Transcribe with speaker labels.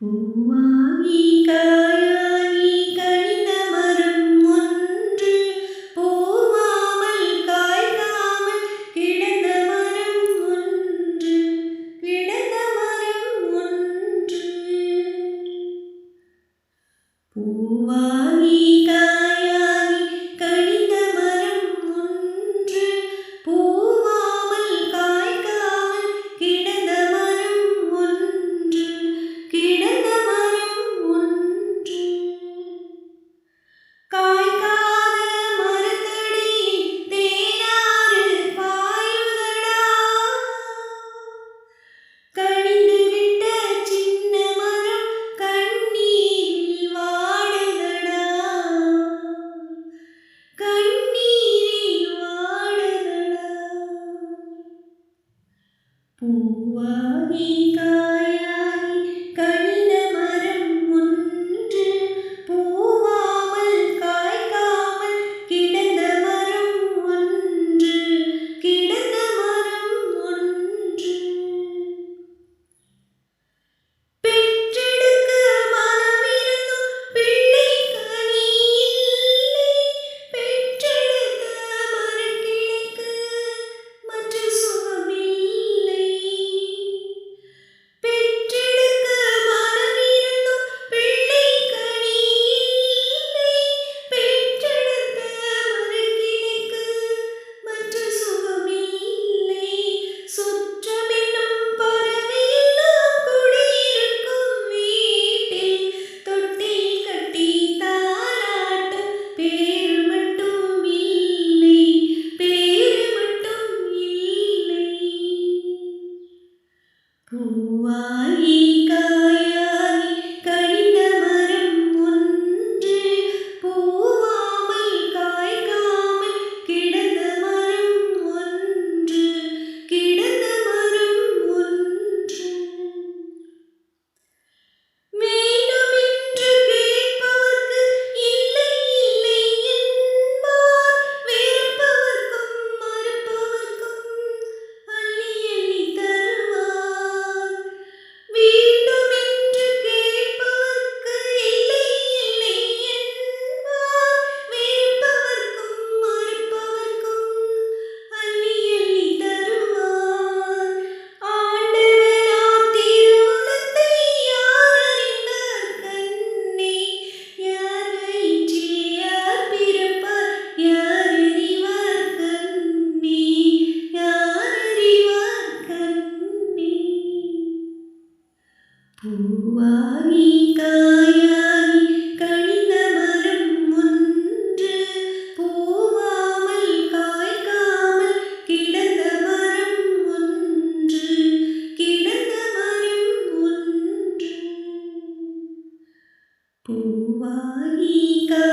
Speaker 1: பூவாகி காயாகி கனிந்த மரம் ஒன்று போவாமல் காய்காமல் கிடந்த மரம் ஒன்று கிடந்த மரம் ஒன்று. பூவா Amiga. പൂവായികാ